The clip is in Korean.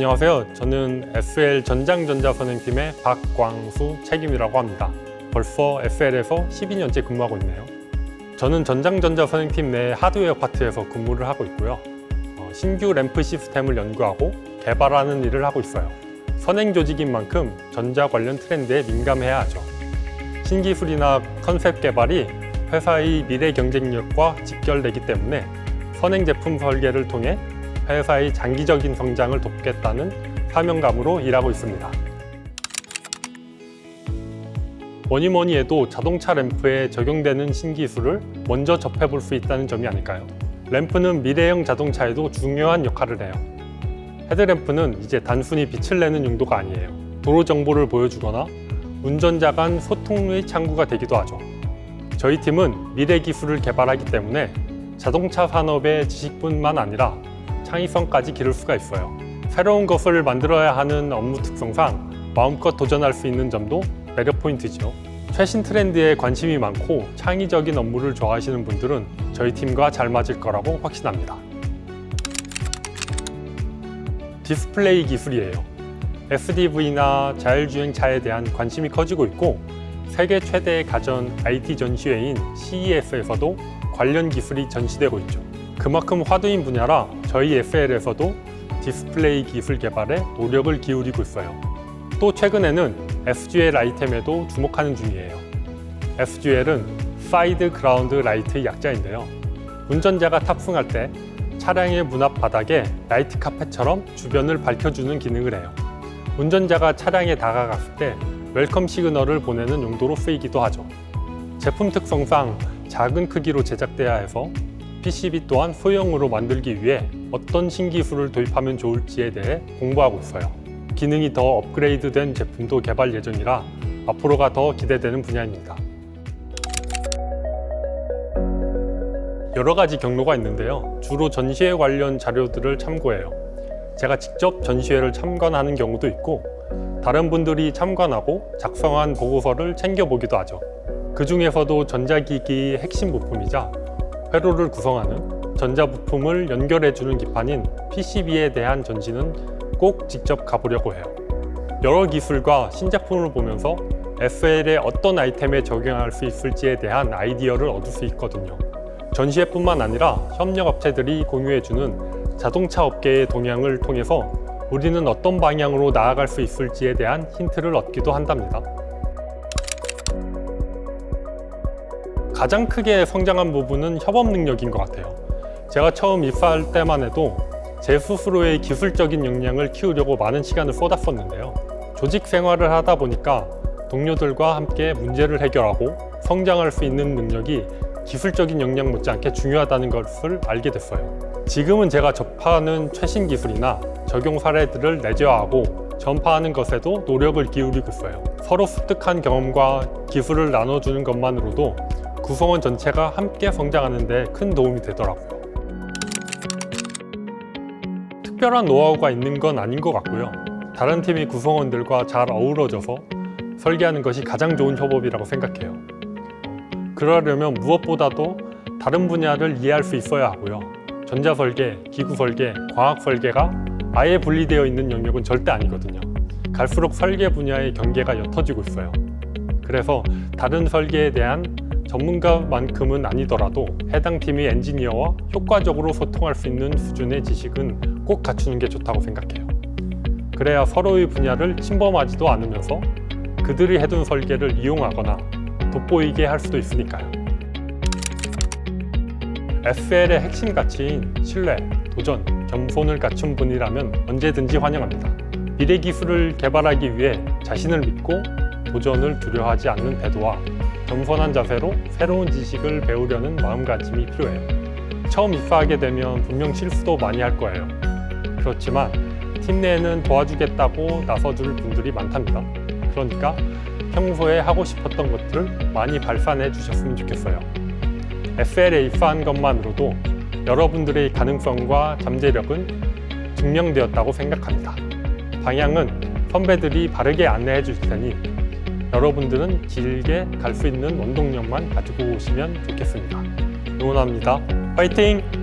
안녕하세요. 저는 FL 전장전자선행 팀의 박광수 책임이라고 합니다. 벌써 FL에서 12년째 근무하고 있네요. 저는 전장전자선행팀 내 하드웨어 파트에서 근무를 하고 있고요. 어, 신규 램프 시스템을 연구하고 개발하는 일을 하고 있어요. 선행 조직인 만큼 전자 관련 트렌드에 민감해야 하죠. 신기술이나 컨셉 개발이 회사의 미래 경쟁력과 직결되기 때문에 선행 제품 설계를 통해 회사의 장기적인 성장을 돕겠다는 사명감으로 일하고 있습니다. 뭐니 뭐니 해도 자동차 램프에 적용되는 신기술을 먼저 접해볼 수 있다는 점이 아닐까요? 램프는 미래형 자동차에도 중요한 역할을 해요. 헤드램프는 이제 단순히 빛을 내는 용도가 아니에요. 도로 정보를 보여주거나 운전자 간 소통의 창구가 되기도 하죠. 저희 팀은 미래 기술을 개발하기 때문에 자동차 산업의 지식뿐만 아니라 창의성까지 기를 수가 있어요. 새로운 것을 만들어야 하는 업무 특성상 마음껏 도전할 수 있는 점도 매력 포인트죠. 최신 트렌드에 관심이 많고 창의적인 업무를 좋아하시는 분들은 저희 팀과 잘 맞을 거라고 확신합니다. 디스플레이 기술이에요. SDV나 자율주행차에 대한 관심이 커지고 있고 세계 최대의 가전 IT 전시회인 CES에서도 관련 기술이 전시되고 있죠. 그만큼 화두인 분야라 저희 FL에서도 디스플레이 기술 개발에 노력을 기울이고 있어요. 또 최근에는 FGL 아이템에도 주목하는 중이에요. FGL은 사이드 그라운드 라이트의 약자인데요. 운전자가 탑승할 때 차량의 문 앞 바닥에 라이트 카펫처럼 주변을 밝혀주는 기능을 해요. 운전자가 차량에 다가갔을 때 웰컴 시그널을 보내는 용도로 쓰이기도 하죠. 제품 특성상 작은 크기로 제작돼야 해서 PCB 또한 소형으로 만들기 위해 어떤 신기술을 도입하면 좋을지에 대해 공부하고 있어요. 기능이 더 업그레이드된 제품도 개발 예정이라 앞으로가 더 기대되는 분야입니다. 여러 가지 경로가 있는데요. 주로 전시회 관련 자료들을 참고해요. 제가 직접 전시회를 참관하는 경우도 있고, 다른 분들이 참관하고 작성한 보고서를 챙겨보기도 하죠. 그 중에서도 전자기기의 핵심 부품이자 회로를 구성하는 전자부품을 연결해주는 기판인 PCB에 대한 전시는 꼭 직접 가보려고 해요. 여러 기술과 신제품을 보면서 FL에 어떤 아이템에 적용할 수 있을지에 대한 아이디어를 얻을 수 있거든요. 전시회뿐만 아니라 협력업체들이 공유해주는 자동차 업계의 동향을 통해서 우리는 어떤 방향으로 나아갈 수 있을지에 대한 힌트를 얻기도 한답니다. 가장 크게 성장한 부분은 협업 능력인 것 같아요. 제가 처음 입사할 때만 해도 제 스스로의 기술적인 역량을 키우려고 많은 시간을 쏟았었는데요. 조직 생활을 하다 보니까 동료들과 함께 문제를 해결하고 성장할 수 있는 능력이 기술적인 역량 못지않게 중요하다는 것을 알게 됐어요. 지금은 제가 접하는 최신 기술이나 적용 사례들을 내재화하고 전파하는 것에도 노력을 기울이고 있어요. 서로 습득한 경험과 기술을 나눠주는 것만으로도 구성원 전체가 함께 성장하는 데 큰 도움이 되더라고요. 특별한 노하우가 있는 건 아닌 것 같고요. 다른 팀의 구성원들과 잘 어우러져서 설계하는 것이 가장 좋은 협업이라고 생각해요. 그러려면 무엇보다도 다른 분야를 이해할 수 있어야 하고요. 전자 설계, 기구 설계, 과학 설계가 아예 분리되어 있는 영역은 절대 아니거든요. 갈수록 설계 분야의 경계가 옅어지고 있어요. 그래서 다른 설계에 대한 전문가만큼은 아니더라도 해당 팀의 엔지니어와 효과적으로 소통할 수 있는 수준의 지식은 꼭 갖추는 게 좋다고 생각해요. 그래야 서로의 분야를 침범하지도 않으면서 그들이 해둔 설계를 이용하거나 돋보이게 할 수도 있으니까요. FL의 핵심 가치인 신뢰, 도전, 겸손을 갖춘 분이라면 언제든지 환영합니다. 미래 기술을 개발하기 위해 자신을 믿고 도전을 두려워하지 않는 태도와 겸손한 자세로 새로운 지식을 배우려는 마음가짐이 필요해요. 처음 입사하게 되면 분명 실수도 많이 할 거예요. 그렇지만 팀 내에는 도와주겠다고 나서줄 분들이 많답니다. 그러니까 평소에 하고 싶었던 것들을 많이 발산해 주셨으면 좋겠어요. FL에 입사한 것만으로도 여러분들의 가능성과 잠재력은 증명되었다고 생각합니다. 방향은 선배들이 바르게 안내해 줄 테니 여러분들은 길게 갈 수 있는 원동력만 가지고 오시면 좋겠습니다. 응원합니다. 화이팅!